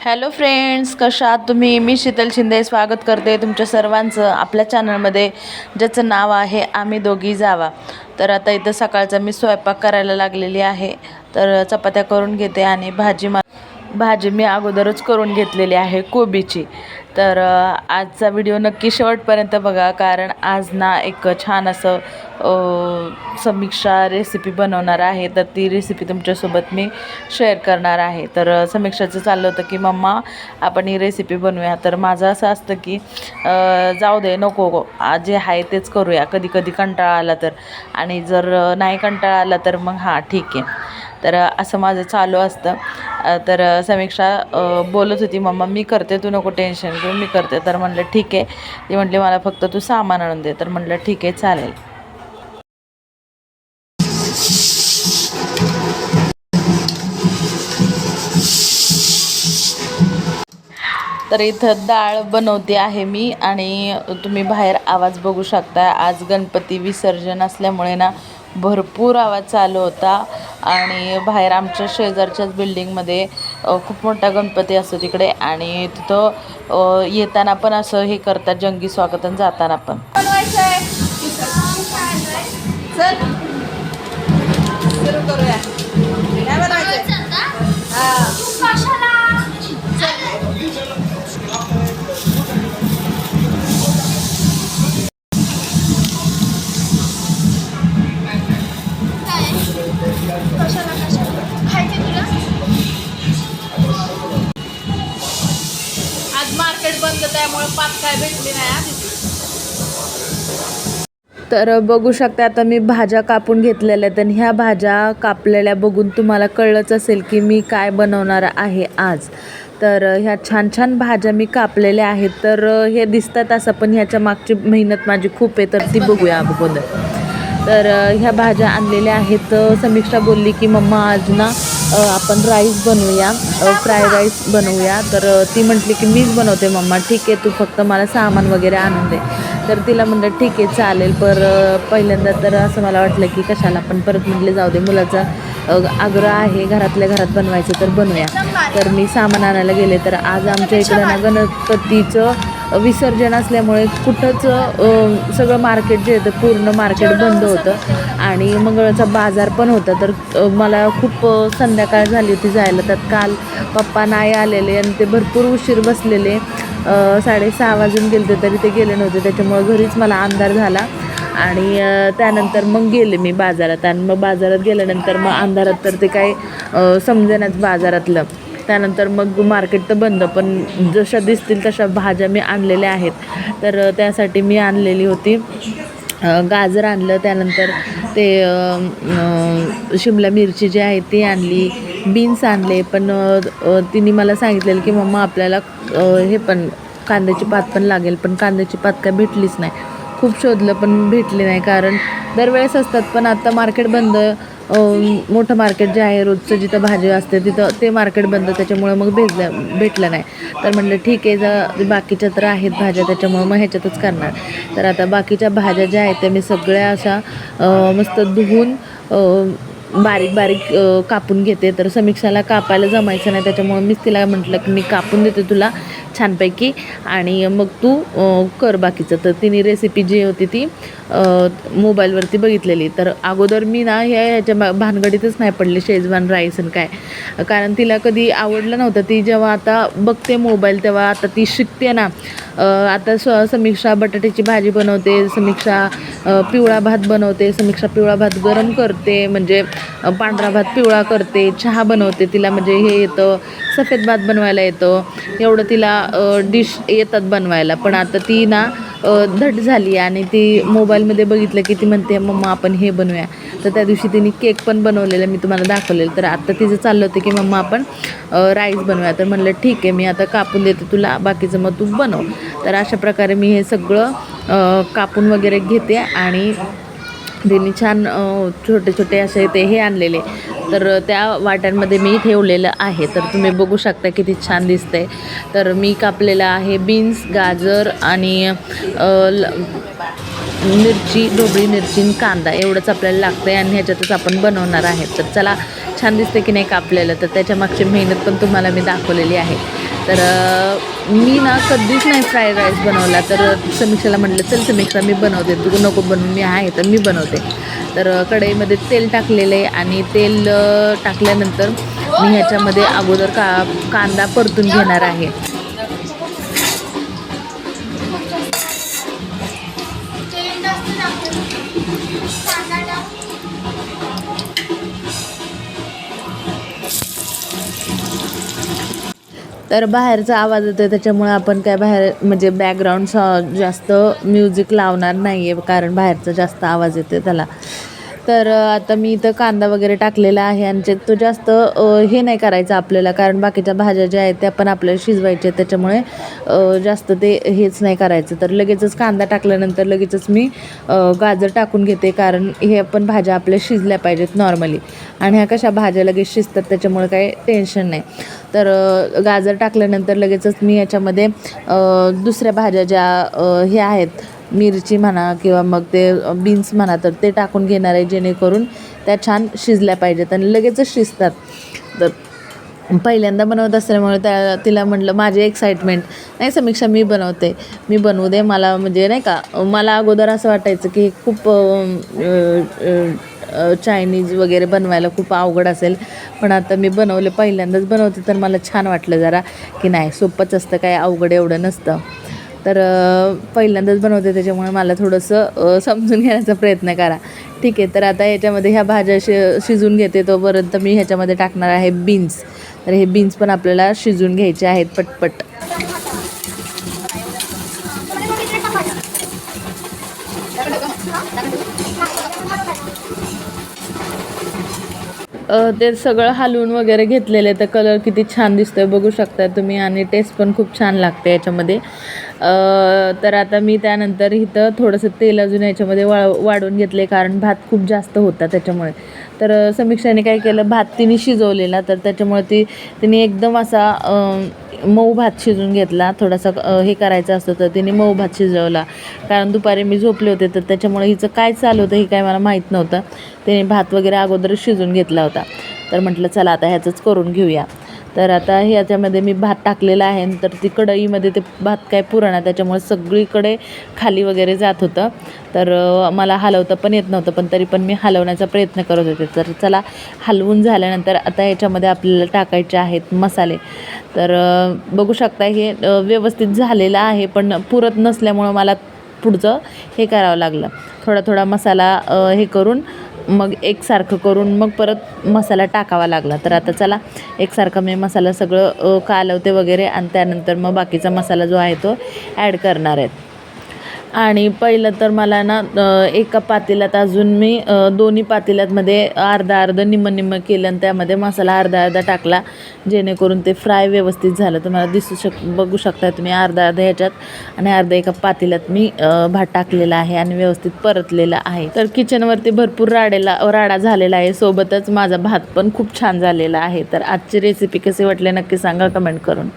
Hello friends कशा आहात तुम्ही? मी शीतल शिंदे स्वागत करते तुमच्या सर्वांचं आपल्या चॅनलमध्ये ज्याचं नाव आहे आम्ही दोघी जावा. तर आता इथं सकाळचा मी स्वयंपाक करायला लागलेली आहे. तर चपात्या करून घेते आणि भाजी मा भाजी मी अगोदरच करून घेतलेली आहे कोबीची. तर आजचा व्हिडिओ नक्की शेवटपर्यंत बघा कारण आज ना एक छान असं समीक्षा रेसिपी बनवणार आहे. तर ती रेसिपी तुमच्यासोबत मी शेअर करणार आहे. तर समीक्षाचं चाललं होतं की मम्मा आपण ही रेसिपी बनवूया. तर माझं असं असतं की जाऊ दे नको जे आहे तेच करूया. कधी कधी कंटाळा आला तर. आणि जर नाही कंटाळा आला तर मग हां ठीक आहे. तर असं माझं चालू असतं. तर समीक्षा बोलत होती मम्मा मी करते तू नको टेन्शन घेऊ मी करते. तर म्हणलं ठीक आहे. ती म्हटली मला फक्त तू सामान आणून दे. तर म्हटलं ठीक आहे चालेल. तर इथं डाळ बनवते आहे मी आणि तुम्ही बाहेर आवाज बघू शकता. आज गणपती विसर्जन असल्यामुळे ना भरपूर आवाज चालू होता आणि बाहेर आमच्या शेजारच्याच बिल्डिंगमध्ये खूप मोठा गणपती असतो तिकडे आणि तिथं येताना पण असं हे करतात जंगी स्वागत आणि जाताना पण. करूया. आज मार्केट बंद त्यामुळे पाच काय भेटली नाही आधी तर बघू शकता आता मी भाज्या कापून घेतलेल्या आहेत आणि ह्या भाज्या कापलेल्या बघून तुम्हाला कळलंच असेल की मी काय बनवणार आहे आज. तर ह्या छान छान भाज्या मी कापलेल्या आहेत. तर हे दिसतात असं पण ह्याच्या मागची मेहनत माझी खूप आहे तर ती बघूया अगोदर तर ह्या भाज्या आणलेल्या आहेत. समीक्षा बोलली की मम्मा आज ना आपण राईस बनवूया. फ्राय राईस बनवूया. तर ती म्हटली की मीच बनवते मम्मा. ठीक आहे तू फक्त मला सामान वगैरे आणून दे. तर तिला म्हणलं ठीक आहे चालेल. पर पहिल्यांदा तर असं मला वाटलं की कशाला पण परत म्हटले जाऊ दे मुलाचा आग्रह आहे घरातल्या घरात बनवायचं तर बनवूया. तर मी सामान आणायला गेले. तर आज आमच्या इकडं ना गणपतीचं विसर्जन असल्यामुळे कुठंच सगळं मार्केट जे होतं पूर्ण मार्केट बंद होतं. आणि मंगळाचा बाजार पण होता तर मला खूप संध्याकाळ झाली होती जायला. त्यात काल पप्पा नाही आलेले आणि ते भरपूर उशीर बसलेले. साडेसहा वाजून गेले तरी ते गेले नव्हते त्याच्यामुळे घरीच मला अंधार झाला. आणि त्यानंतर मग गेले मी बाजारात. आणि मग बाजारात गेल्यानंतर मग अंधारात तर ते काही समजेनाच बाजारातलं. त्यानंतर मग मार्केट तर बंद पण जशा दिसतील तशा भाज्या मी आणलेल्या आहेत. तर त्यासाठी मी आणलेली होती. गाजर आणलं त्यानंतर ते शिमला मिरची जी आहे ती आणली बीन्स आणले पण तिने मला सांगितलेलं की मम्मा आपल्याला हे पण कांद्याची पात पण लागेल पण कांद्याची पात काय भेटलीच नाही. खूप शोधलं पण भेटली नाही कारण दरवेळेस असतात पण आता मार्केट बंद मोठं मार्केट जे आहे रोजचं जिथं भाजी असते तिथं ते मार्केट बंद त्याच्यामुळं मग भेटलं भेटलं नाही. तर म्हणलं ठीक आहे जर बाकीच्या तर आहेत भाज्या त्याच्यामुळं मग ह्याच्यातच करणार. तर आता बाकीच्या भाज्या ज्या आहेत त्या मी सगळ्या अशा मस्त धुवून बारीक बारीक कापून घेते. तर समीक्षाला कापायला जमायचं नाही त्याच्यामुळं मीच तिला म्हटलं की मी कापून देते तुला. छानपैकी. आणि मग तू कर बाकीचं. तर तिने रेसिपी जी होती ती मोबाईलवरती बघितलेली. तर अगोदर मी ना ह्या ह्याच्या भानगडीतच नाही पडले शेजवान राईस आणि काय. कारण तिला कधी आवडलं नव्हतं. ती जेव्हा आता बघते मोबाईल तेव्हा आता ती शिकते ना. आता स समीक्षा बटाट्याची भाजी बनवते समीक्षा पिवळा भात बनवते समीक्षा पिवळा भात गरम करते म्हणजे पांढरा भात पिवळा करते चहा बनवते तिला म्हणजे हे येतं सफेद भात बनवायला येतं. एवढं तिला डिश येतात बनवायला. पण आता ती ना धट झाली आणि ती मोबाईलमध्ये बघितलं की ती म्हणते मम्मा आपण हे बनवूया. तर त्या दिवशी तिने केक पण बनवलेला मी तुम्हाला दाखवलेलं. तर आता तिचं चाललं होतं की मम्मा आपण राईस बनवूया. तर म्हणलं ठीक आहे मी आता कापून देते तुला बाकीचं मग तू बनव. तर अशा प्रकारे मी हे सगळं कापून वगैरे घेते आणि त्यांनी छान छोटे छोटे असे ते हे आणलेले. तर त्या वाट्यांमध्ये मी ठेवलेलं आहे. तर तुम्ही बघू शकता किती छान दिसतंय. तर मी कापलेलं आहे बीन्स गाजर आणि ल- मिरची ढोबळी मिरची कांदा. एवढंच आपल्याला लागतं आहे आणि ह्याच्यातच आपण बनवणार आहे. तर चला छान दिसते की नाही कापलेलं. तर त्याच्या मागची मेहनत पण तुम्हाला मी दाखवलेली आहे. तर मी ना कधीच नाही फ्राईड राईस बनवला. तर समीक्षाला म्हटलं चल समीक्षा मी बनवते. तू नको बनवून मी आहे तर मी बनवते. तर कढईमध्ये तेल टाकलेलं आहे आणि तेल टाकल्यानंतर मी ह्याच्यामध्ये अगोदर का कांदा परतून घेणार आहे. तर बाहेरचा आवाज येतो त्याच्यामुळे आपण काय बाहेर म्हणजे बॅकग्राऊंड जास्त म्युझिक लावणार नाही आहे कारण बाहेरचा जास्त आवाज येतो त्याला. तर आता मी इथं कांदा वगैरे टाकलेला आहे आणि तो जास्त हे नाही करायचं आपल्याला कारण बाकीच्या भाज्या ज्या आहेत त्या पण आपल्याला शिजवायच्या त्याच्यामुळे जास्त ते हेच नाही करायचं. तर लगेचच कांदा टाकल्यानंतर लगेचच मी गाजर टाकून घेते कारण हे पण भाज्या आपल्या शिजल्या पाहिजेत नॉर्मली. आणि ह्या कशा भाज्या लगेच शिजतात त्याच्यामुळे काही टेन्शन नाही. तर गाजर टाकल्यानंतर लगेचच मी याच्यामध्ये दुसऱ्या भाज्या ज्या हे आहेत मिरची म्हणा किंवा मग ते बीन्स म्हणा तर ते टाकून घेणार आहे जेणेकरून त्या छान शिजल्या पाहिजेत आणि लगेचच शिजतात तर पहिल्यांदा बनवत असल्यामुळे त्या तिला म्हटलं माझी एक्साइटमेंट नाही समीक्षा मी बनवते. मी बनवू दे. मला म्हणजे नाही का मला अगोदर असं वाटायचं की खूप चायनीज वगैरे बनवायला खूप अवघड असेल. पण आता मी बनवले पहिल्यांदाच बनवते तर मला छान वाटलं जरा की नाही सोपंच असतं काय अवघड एवढं नसतं. तर पहिल्यांदाच बनवते त्याच्यामुळे मला थोडंसं समजून घेण्याचा प्रयत्न करा. ठीक आहे तर आता ह्याच्यामध्ये ह्या भाज्या शि शिजून घेते तोपर्यंत मी ह्याच्यामध्ये टाकणार आहे बीन्स. तर हे बीन्स पण आपल्याला शिजून घ्यायचे आहेत पटपट. ते सगळं हलवून वगैरे घेतलेले तर कलर किती छान दिसतोय बघू शकता तुम्ही आणि टेस्ट पण खूप छान लागते याच्यामध्ये. तर आता मी त्यानंतर इथं थोडंसं तेल अजून याच्यामध्ये वा वाढवून घेतले कारण भात खूप जास्त होता त्याच्यामुळे. तर समीक्षाने काय केलं भात तिने शिजवलेला तर त्याच्यामुळे ती तिने एकदम असा मऊ भात शिजून घेतला. थोडासा हे करायचं असतं तर तिने मऊ भात शिजवला. कारण दुपारी मी झोपले होते तर त्याच्यामुळे हिचं काय चालू होतं हे काय मला माहीत नव्हतं. तिने भात वगैरे अगोदर शिजून घेतला होता. तर म्हटलं चला आता ह्याचंच करून घेऊया. तर आता ह्याच्यामध्ये मी भात टाकलेला आहे तर ती कढईमध्ये ते भात काय पुराणा त्याच्यामुळे सगळीकडे खाली वगैरे जात होतं. तर मला हलवता पण येत नव्हतं पण तरी पण मी हलवण्याचा प्रयत्न करत होते. तर चला हलवून झाल्यानंतर आता याच्यामध्ये आपल्याला टाकायचे आहेत मसाले. तर बघू शकता हे व्यवस्थित झालेलं आहे पण पुरत नसल्यामुळं मला पुढचं हे करावं लागलं. थोडा थोडा मसाला हे करून मग एकसारखं करून मग परत मसाला टाकावा लागला. तर आता चला एकसारखं मी मसाला सगळं कालवते वगैरे आणि त्यानंतर मग बाकीचा मसाला जो आहे तो ॲड करणार आहेत. आणि पहिलं तर मला ना एका पातेल्यात अजून मी दोन्ही पातेल्यातमध्ये अर्धा अर्ध निम्म निम्म केलं आणि त्यामध्ये मसाला अर्धा अर्धा टाकला जेणेकरून ते फ्राय व्यवस्थित झालं. तुम्हाला दिसू शक बघू शकता तुम्ही अर्धा अर्धा ह्याच्यात आणि अर्धा एका पातेल्यात मी भात टाकलेला आहे आणि व्यवस्थित परतलेला आहे. तर किचनवरती भरपूर राडेला राडा झालेला आहे. सोबतच माझा भात पण खूप छान झालेला आहे. तर आजची रेसिपी कशी वाटली नक्की सांगा कमेंट करून.